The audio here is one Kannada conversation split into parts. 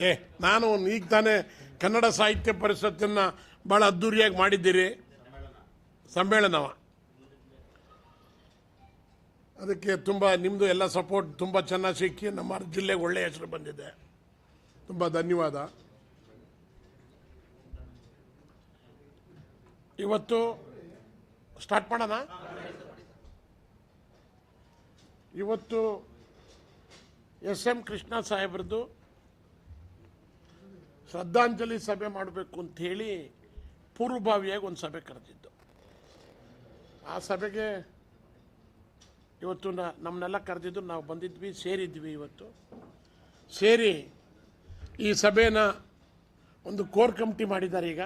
ಏ, ನಾನು ಈಗ ತಾನೇ ಕನ್ನಡ ಸಾಹಿತ್ಯ ಪರಿಷತ್ತನ್ನು ಭಾಳ ಅದ್ಧೂರಿಯಾಗಿ ಮಾಡಿದ್ದೀರಿ. ಸಮ್ಮೇಳನವ. ಅದಕ್ಕೆ ತುಂಬ ನಿಮ್ಮದು ಎಲ್ಲ ಸಪೋರ್ಟ್ ತುಂಬ ಚೆನ್ನಾಗಿ ಸಿಕ್ಕಿ ನಮ್ಮ ಜಿಲ್ಲೆಗೆ ಒಳ್ಳೆಯ ಹೆಸರು ಬಂದಿದೆ. ತುಂಬ ಧನ್ಯವಾದ. ಇವತ್ತು ಸ್ಟಾರ್ಟ್ ಮಾಡೋಣ? ಇವತ್ತು ಎಸ್ ಎಂ ಕೃಷ್ಣ ಸಾಹೇಬ್ರದ್ದು ಶ್ರದ್ಧಾಂಜಲಿ ಸಭೆ ಮಾಡಬೇಕು ಅಂತ ಹೇಳಿ ಪೂರ್ವಭಾವಿಯಾಗಿ ಒಂದು ಸಭೆ ಕರೆದಿದ್ದು. ಆ ಸಭೆಗೆ ಇವತ್ತು ನ- ನಮ್ಮನ್ನೆಲ್ಲ ಕರೆದಿದ್ದು ನಾವು ಬಂದಿದ್ವಿ, ಸೇರಿದ್ವಿ ಇವತ್ತು. ಸೇರಿ ಈ ಸಭೆನ ಒಂದು ಕೋರ್ ಕಮಿಟಿ ಮಾಡಿದ್ದಾರೆ ಈಗ.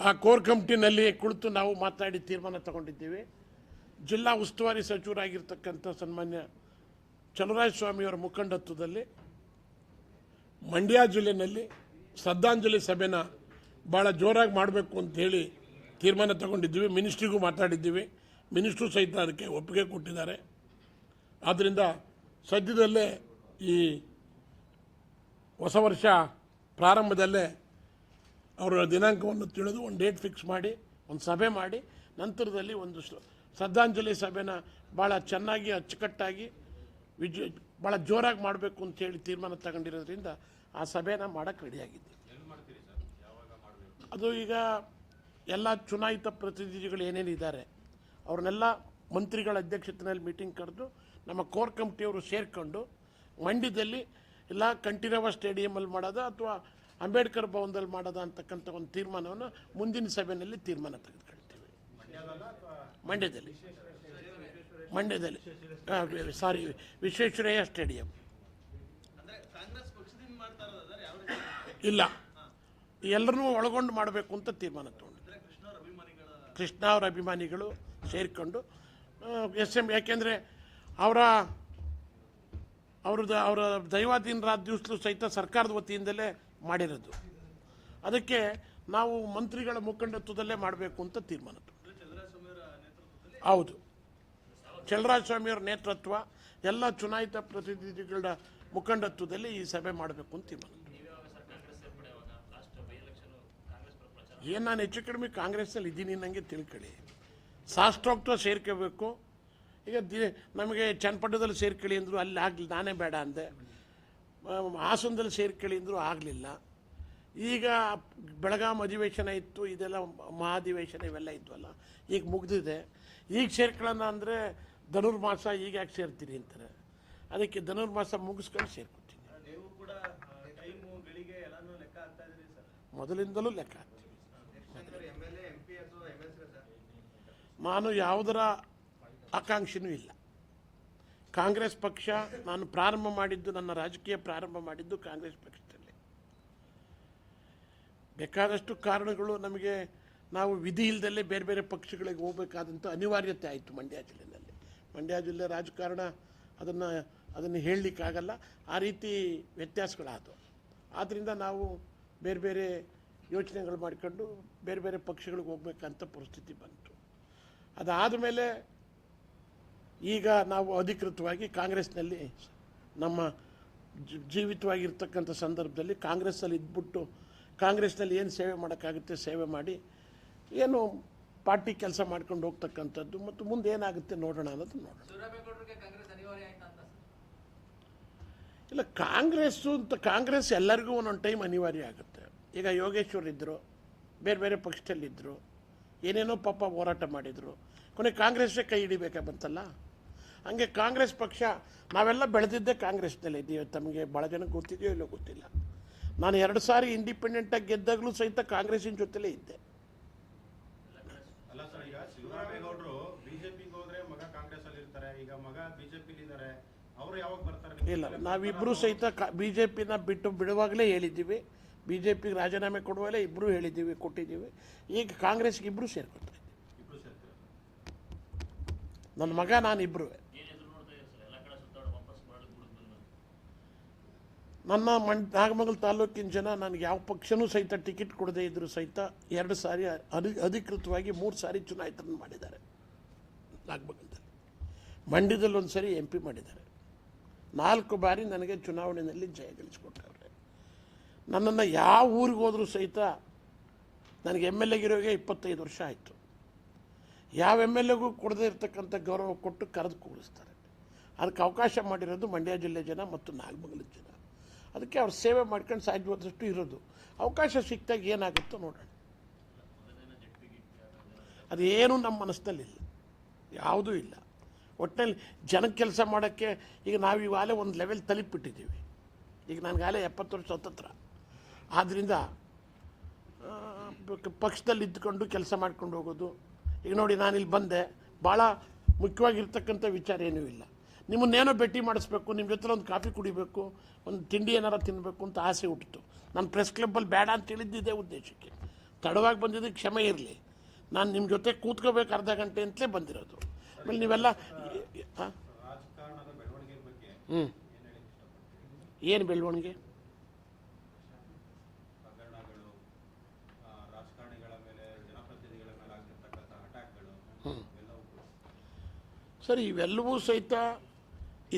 ಆ ಕೋರ್ ಕಮಿಟಿನಲ್ಲಿ ಕುಳಿತು ನಾವು ಮಾತಾಡಿ ತೀರ್ಮಾನ ತಗೊಂಡಿದ್ದೀವಿ. ಜಿಲ್ಲಾ ಉಸ್ತುವಾರಿ ಸಚಿವರಾಗಿರ್ತಕ್ಕಂಥ ಸನ್ಮಾನ್ಯ ಚಲುವರಾಯ ಸ್ವಾಮಿಯವರ ಮುಖಂಡತ್ವದಲ್ಲಿ ಮಂಡ್ಯ ಜಿಲ್ಲೆಯಲ್ಲಿ ಶ್ರದ್ಧಾಂಜಲಿ ಸಭೆನ ಭಾಳ ಜೋರಾಗಿ ಮಾಡಬೇಕು ಅಂತ ಹೇಳಿ ತೀರ್ಮಾನ ತಗೊಂಡಿದ್ದೀವಿ. ಮಿನಿಸ್ಟ್ರಿಗೂ ಮಾತಾಡಿದ್ದೀವಿ. ಮಿನಿಸ್ಟ್ರು ಸಹಿತ ಅದಕ್ಕೆ ಒಪ್ಪಿಗೆ ಕೊಟ್ಟಿದ್ದಾರೆ. ಆದ್ದರಿಂದ ಸದ್ಯದಲ್ಲೇ ಈ ಹೊಸ ವರ್ಷ ಪ್ರಾರಂಭದಲ್ಲೇ ಅವರ ದಿನಾಂಕವನ್ನು ತಿಳಿದು ಒಂದು ಡೇಟ್ ಫಿಕ್ಸ್ ಮಾಡಿ, ಒಂದು ಸಭೆ ಮಾಡಿ, ನಂತರದಲ್ಲಿ ಒಂದು ಶ್ರ- ಶ್ರದ್ಧಾಂಜಲಿ ಸಭೆನ ಭಾಳ ಚೆನ್ನಾಗಿ ಅಚ್ಚುಕಟ್ಟಾಗಿ ವಿಜಯ ಭಾಳ ಜೋರಾಗಿ ಮಾಡಬೇಕು ಅಂತ ಹೇಳಿ ತೀರ್ಮಾನ ತಗೊಂಡಿರೋದ್ರಿಂದ ಆ ಸಭೆನ ಮಾಡೋಕ್ಕೆ ರೆಡಿಯಾಗಿದ್ದೀವಿ ಅದು ಈಗ ಎಲ್ಲ ಚುನಾಯಿತ ಪ್ರತಿನಿಧಿಗಳು ಏನೇನಿದ್ದಾರೆ ಅವ್ರನ್ನೆಲ್ಲ ಮಂತ್ರಿಗಳ ಅಧ್ಯಕ್ಷತೆಯಲ್ಲಿ ಮೀಟಿಂಗ್ ಕರೆದು ನಮ್ಮ ಕೋರ್ ಕಮಿಟಿಯವರು ಸೇರಿಕೊಂಡು ಮಂಡ್ಯದಲ್ಲಿ ಇಲ್ಲ ಕಂಠೀರವ ಸ್ಟೇಡಿಯಮಲ್ಲಿ ಮಾಡೋದು ಅಥವಾ ಅಂಬೇಡ್ಕರ್ ಭವನದಲ್ಲಿ ಮಾಡೋದ ಅಂತಕ್ಕಂಥ ಒಂದು ತೀರ್ಮಾನವನ್ನು ಮುಂದಿನ ಸಭೆಯಲ್ಲಿ ತೀರ್ಮಾನ ತೆಗೆದುಕೊಳ್ತೀವಿ. ಮಂಡ್ಯದಲ್ಲಿ ಮಂಡ್ಯದಲ್ಲಿ. ಸಾರಿ ವಿಶ್ವೇಶ್ವರಯ್ಯ ಸ್ಟೇಡಿಯಂ ಅಂದ್ರೆ ಕಾಂಗ್ರೆಸ್ ಪಕ್ಷದಿಂದ ಮಾಡ್ತಾ ಇರೋದಾದ್ರೆ ಯಾವ ರೀತಿ ಇಲ್ಲ. ಎಲ್ಲರನ್ನೂ ಒಳಗೊಂಡು ಮಾಡಬೇಕು ಅಂತ ತೀರ್ಮಾನ ತಗೊಂಡು ಕೃಷ್ಣ ಅವ್ರ ಅಭಿಮಾನಿಗಳು ಸೇರಿಕೊಂಡು ಎಸ್ ಎಂ ಯಾಕೆಂದರೆ ಅವರ ಅವ್ರದ್ದು ಅವರ ದೈವಾಧೀನರಾದ ದಿವಸಲು ಸಹಿತ ಸರ್ಕಾರದ ವತಿಯಿಂದಲೇ ಮಾಡಿರೋದು. ಅದಕ್ಕೆ ನಾವು ಮಂತ್ರಿಗಳ ಮುಖಂಡತ್ವದಲ್ಲೇ ಮಾಡಬೇಕು ಅಂತ ತೀರ್ಮಾನ ಹೌದು. ಚಲರಾಜ ಸ್ವಾಮಿಯವರ ನೇತೃತ್ವ ಎಲ್ಲ ಚುನಾಯಿತ ಪ್ರತಿನಿಧಿಗಳ ಮುಖಂಡತ್ವದಲ್ಲಿ ಈ ಸಭೆ ಮಾಡಬೇಕು ಅಂತ ತೀರ್ಮಾನ ಏನು ನಾನು ಹೆಚ್ಚು ಕಡಿಮೆ ಕಾಂಗ್ರೆಸ್ಸಲ್ಲಿ ಇದ್ದೀನಿ ನನಗೆ ತಿಳ್ಕೊಳ್ಳಿ. ಶಾಸ್ತ್ರೋಕ್ತ ಸೇರ್ಕೋಬೇಕು. ಈಗ ದಿ ನಮಗೆ ಚನ್ನಪಟ್ಟದಲ್ಲಿ ಸೇರ್ಕೊಳ್ಳಿ ಅಂದರು ಅಲ್ಲಿ ಆಗಲಿ ನಾನೇ ಬೇಡ ಅಂದೆ. ಹಾಸನದಲ್ಲಿ ಸೇರ್ಕೊಳ್ಳಿ ಅಂದರು ಆಗಲಿಲ್ಲ. ಈಗ ಬೆಳಗಾಂ ಅಧಿವೇಶನ ಇತ್ತು ಇದೆಲ್ಲ ಮಹಾಧಿವೇಶನ ಇವೆಲ್ಲ ಇದ್ವಲ್ಲ ಈಗ ಮುಗ್ದಿದೆ. ಈಗ ಸೇರ್ಕೊಳ್ಳೋಣ ಅಂದರೆ ಧನುರ್ಮಾಸ ಈಗ ಯಾಕೆ ಸೇರ್ತೀರಿ ಅಂತಾರೆ. ಅದಕ್ಕೆ ಧನುರ್ಮಾಸ ಮುಗಿಸ್ಕೊಂಡು ಸೇರ್ಕೊತೀನಿ. ಲೆಕ್ಕ ಕೂಡ ಟೈಮು ಗಳಿಗೆ ಎಲ್ಲಾನು ಲೆಕ್ಕ ಹಾಕ್ತಾ ಇದ್ರಿ ಸರ್ ಮೊದಲಿಂದಲೂ ಲೆಕ್ಕ ಹಾಕ್ತೀವಿ M L A M P ಅಥವಾ ಎಂ ಎಲ್ ಸಿ ಸರ್ ನಾನು ಯಾವುದರ ಆಕಾಂಕ್ಷೆನೂ ಇಲ್ಲ. ಕಾಂಗ್ರೆಸ್ ಪಕ್ಷ ನಾನು ಪ್ರಾರಂಭ ಮಾಡಿದ್ದು, ನನ್ನ ರಾಜಕೀಯ ಪ್ರಾರಂಭ ಮಾಡಿದ್ದು ಕಾಂಗ್ರೆಸ್ ಪಕ್ಷದಲ್ಲಿ. ಬೇಕಾದಷ್ಟು ಕಾರಣಗಳು ನಮಗೆ, ನಾವು ವಿಧಿ ಇಲ್ಲದಲ್ಲೇ ಬೇರೆ ಬೇರೆ ಪಕ್ಷಗಳಿಗೆ ಹೋಗಬೇಕಾದಂಥ ಅನಿವಾರ್ಯತೆ ಆಯಿತು ಮಂಡ್ಯ ಜಿಲ್ಲೆಯಲ್ಲಿ. ಮಂಡ್ಯ ಜಿಲ್ಲೆ ರಾಜಕಾರಣ ಅದನ್ನು ಅದನ್ನು ಹೇಳಲಿಕ್ಕಾಗಲ್ಲ. ಆ ರೀತಿ ವ್ಯತ್ಯಾಸಗಳಾದವು. ಆದ್ದರಿಂದ ನಾವು ಬೇರೆ ಬೇರೆ ಯೋಚನೆಗಳು ಮಾಡಿಕೊಂಡು ಬೇರೆ ಬೇರೆ ಪಕ್ಷಗಳಿಗೆ ಹೋಗ್ಬೇಕಂತ ಪರಿಸ್ಥಿತಿ ಬಂತು. ಅದಾದ ಮೇಲೆ ಈಗ ನಾವು ಅಧಿಕೃತವಾಗಿ ಕಾಂಗ್ರೆಸ್ನಲ್ಲಿ ನಮ್ಮ ಜೀವಿತವಾಗಿರ್ತಕ್ಕಂಥ ಸಂದರ್ಭದಲ್ಲಿ ಕಾಂಗ್ರೆಸ್ಸಲ್ಲಿ ಇದ್ಬಿಟ್ಟು ಕಾಂಗ್ರೆಸ್ನಲ್ಲಿ ಏನು ಸೇವೆ ಮಾಡೋಕ್ಕಾಗುತ್ತೆ ಸೇವೆ ಮಾಡಿ ಏನು ಪಾರ್ಟಿ ಕೆಲಸ ಮಾಡ್ಕೊಂಡು ಹೋಗ್ತಕ್ಕಂಥದ್ದು ಮತ್ತು ಮುಂದೆ ಏನಾಗುತ್ತೆ ನೋಡೋಣ ಅನ್ನೋದು ನೋಡೋಣ. ಇಲ್ಲ ಕಾಂಗ್ರೆಸ್ಸು ಅಂತ ಕಾಂಗ್ರೆಸ್ ಎಲ್ಲರಿಗೂ ಒಂದೊಂದು ಟೈಮ್ ಅನಿವಾರ್ಯ ಆಗುತ್ತೆ. ಈಗ ಯೋಗೇಶ್ವರ್ ಇದ್ದರು ಬೇರೆ ಬೇರೆ ಪಕ್ಷದಲ್ಲಿದ್ದರು ಏನೇನೋ ಪಾಪ ಹೋರಾಟ ಮಾಡಿದರು. ಕೊನೆ ಕಾಂಗ್ರೆಸ್ಸೇ ಕೈ ಹಿಡಿಬೇಕಾ ಬಂತಲ್ಲ? ಹಂಗೆ ಕಾಂಗ್ರೆಸ್ ಪಕ್ಷ ನಾವೆಲ್ಲ ಬೆಳೆದಿದ್ದೇ ಕಾಂಗ್ರೆಸ್ನಲ್ಲಿ ಇದ್ದೀವಿ ತಮಗೆ ಭಾಳ ಜನಕ್ಕೆ ಗೊತ್ತಿದೆಯೋ ಇಲ್ಲೋ ಗೊತ್ತಿಲ್ಲ. ನಾನು ಎರಡು ಸಾರಿ ಇಂಡಿಪೆಂಡೆಂಟಾಗಿ ಗೆದ್ದಾಗಲೂ ಸಹಿತ ಕಾಂಗ್ರೆಸ್ಸಿನ ಜೊತೆಲೇ ಇದ್ದೆ. ಅಲ್ಲ ಸರ್ ಈಗ ಶಿವರಾಮೇಗೌಡರು ಬಿಜೆಪಿಗೆ ಹೋದ್ರೆ ಮಗ ಕಾಂಗ್ರೆಸ್ ಅಲ್ಲಿ ಇರ್ತಾರೆ. ಈಗ ಮಗ ಬಿಜೆಪಿಲಿ ಇದ್ದಾರೆ ಅವರು ಯಾವಾಗ ಬರ್ತಾರೆ? ಇಲ್ಲ ನಾವಿಬ್ಬರೂ ಸಹಿತ ಕಾ ಬಿ ಜೆ ಪಿನ ಬಿಟ್ಟು ಬಿಡುವಾಗಲೇ ಹೇಳಿದ್ದೀವಿ. ಬಿ ಜೆ ಪಿಗೆ ರಾಜೀನಾಮೆ ಕೊಡುವಲ್ಲ ಇಬ್ಬರೂ ಹೇಳಿದ್ದೀವಿ ಕೊಟ್ಟಿದ್ದೀವಿ. ಈಗ ಕಾಂಗ್ರೆಸ್ಗೆ ಇಬ್ಬರು ಸೇರ್ಕೊತಾರೆ ನನ್ನ ಮಗ ನಾನು ಇಬ್ಬರು ನನ್ನ ಮಣ್ ನಾಗಮಂಗಲ ತಾಲೂಕಿನ ಜನ ನನಗೆ ಯಾವ ಪಕ್ಷನೂ ಸಹಿತ ಟಿಕೆಟ್ ಕೊಡದೇ ಇದ್ದರೂ ಸಹಿತ ಎರಡು ಸಾರಿ ಅಧಿ ಅಧಿಕೃತವಾಗಿ ಮೂರು ಸಾರಿ ಚುನಾಯಿತರನ್ನು ಮಾಡಿದ್ದಾರೆ. ನಾಗಮಂಗಲದಲ್ಲಿ. ಮಂಡ್ಯದಲ್ಲಿ ಒಂದು ಸರಿ ಎಂ ಪಿ ಮಾಡಿದ್ದಾರೆ. ನಾಲ್ಕು ಬಾರಿ ನನಗೆ ಚುನಾವಣೆಯಲ್ಲಿ ಜಯ ಗಳಿಸ್ಕೊಟ್ಟವ್ರೆ. ನನ್ನನ್ನು ಯಾವ ಊರಿಗೆ ಹೋದರೂ ಸಹಿತ ನನಗೆ ಎಂ ಎಲ್ ಎಗಿರೋಗೆ ಇಪ್ಪತ್ತೈದು ವರ್ಷ ಆಯಿತು. ಯಾವ ಎಂ ಎಲ್ ಎಗೂ ಕೊಡದೇ ಇರತಕ್ಕಂಥ ಗೌರವ ಕೊಟ್ಟು ಕರೆದು ಕೂರಿಸ್ತಾರೆ ಅದಕ್ಕೆ ಅವಕಾಶ ಮಾಡಿರೋದು ಮಂಡ್ಯ ಜಿಲ್ಲೆ ಜನ ಮತ್ತು ನಾಗಮಂಗಲದ ಜನ. ಅದಕ್ಕೆ ಅವ್ರು ಸೇವೆ ಮಾಡ್ಕೊಂಡು ಸಾಧ್ಯವಾದಷ್ಟು ಇರೋದು. ಅವಕಾಶ ಸಿಕ್ತಾಗ ಏನಾಗುತ್ತೋ ನೋಡೋಣ. ಅದೇನು ನಮ್ಮ ಮನಸ್ಸಿನಲ್ಲಿಲ್ಲ ಯಾವುದೂ ಇಲ್ಲ. ಒಟ್ಟಿನಲ್ಲಿ ಜನಕ್ಕೆ ಕೆಲಸ ಮಾಡೋಕ್ಕೆ ಈಗ ನಾವು ಇವಾಗಲೇ ಒಂದು ಲೆವೆಲ್ ತಲುಪಿಟ್ಟಿದ್ದೀವಿ ಈಗ ನನಗಾಗಲೇ ಎಪ್ಪತ್ತು ವರ್ಷ ಹತ್ತತ್ರ ಆದ್ದರಿಂದ ಪಕ್ಷದಲ್ಲಿ ಇದ್ದುಕೊಂಡು ಕೆಲಸ ಮಾಡ್ಕೊಂಡು ಹೋಗೋದು. ಈಗ ನೋಡಿ ನಾನಿಲ್ಲಿ ಬಂದೆ. ಭಾಳ ಮುಖ್ಯವಾಗಿರ್ತಕ್ಕಂಥ ವಿಚಾರ ಏನೂ ಇಲ್ಲ. ನಿಮ್ಮನ್ನೇನೋ ಭೇಟಿ ಮಾಡಿಸ್ಬೇಕು ನಿಮ್ಮ ಜೊತೆ ಒಂದು ಕಾಫಿ ಕುಡಿಬೇಕು ಒಂದು ತಿಂಡಿ ಏನಾರ ತಿನ್ನಬೇಕು ಅಂತ ಆಸೆ ಹುಟ್ಟಿತು. ನಾನು ಪ್ರೆಸ್ ಕ್ಲಬ್ಬಲ್ಲಿ ಬೇಡ ಅಂತ ಹೇಳಿದ್ದಿದ್ದೇ ಉದ್ದೇಶಕ್ಕೆ. ತಡವಾಗಿ ಬಂದಿದ್ದಕ್ಕೆ ಕ್ಷಮೆ ಇರಲಿ. ನಾನು ನಿಮ್ಮ ಜೊತೆ ಕೂತ್ಕೋಬೇಕು ಅರ್ಧ ಗಂಟೆ ಅಂತಲೇ ಬಂದಿರೋದು. ಆಮೇಲೆ ನೀವೆಲ್ಲ ಹ್ಞೂ ಏನು ಬೆಳವಣಿಗೆ ಹಗರಣಗಳು ಆ, ರಾಜಕಾರಣಿಗಳ ಮೇಲೆ ಜನಪ್ರತಿನಿಧಿಗಳ ಮೇಲೆ ಆಗ್ತಿರ್ತಕ್ಕಂಥ ಅಟ್ಯಾಕ್ಗಳು ಎಲ್ಲವೂ ಕೂಡ ಸರಿ, ಇವೆಲ್ಲವೂ ಸಹಿತ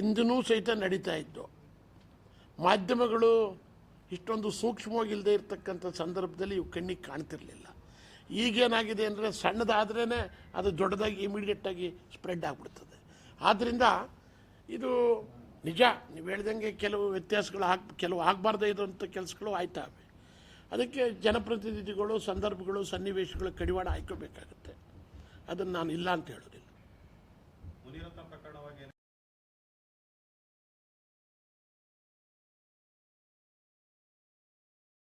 ಇಂದಿನೂ ಸಹಿತ ನಡೀತಾ ಇದ್ದು, ಮಾಧ್ಯಮಗಳು ಇಷ್ಟೊಂದು ಸೂಕ್ಷ್ಮವಾಗಿಲ್ಲದೆ ಇರತಕ್ಕಂಥ ಸಂದರ್ಭದಲ್ಲಿ ಇವು ಕಣ್ಣಿಗೆ ಕಾಣ್ತಿರಲಿಲ್ಲ. ಈಗೇನಾಗಿದೆ ಅಂದರೆ ಸಣ್ಣದಾದ್ರೇ ಅದು ದೊಡ್ಡದಾಗಿ ಇಮಿಡಿಯೇಟಾಗಿ ಸ್ಪ್ರೆಡ್ ಆಗಿಬಿಡ್ತದೆ. ಆದ್ದರಿಂದ ಇದು ನಿಜ, ನೀವು ಹೇಳ್ದಂಗೆ ಕೆಲವು ವ್ಯತ್ಯಾಸಗಳು ಆಗ ಕೆಲವು ಆಗಬಾರ್ದೇ ಇರುವಂಥ ಕೆಲಸಗಳು ಆಯ್ತಾವೆ ಅದಕ್ಕೆ ಜನಪ್ರತಿನಿಧಿಗಳು, ಸಂದರ್ಭಗಳು, ಸನ್ನಿವೇಶಗಳು ಕಡಿವಾಣ ಹಾಯ್ಕೋಬೇಕಾಗುತ್ತೆ ಅದನ್ನು ನಾನು ಇಲ್ಲ ಅಂತ ಹೇಳೋದಿಲ್ಲ. ಸುನೀರತ್ನ ಪ್ರಕರಣವಾಗಿ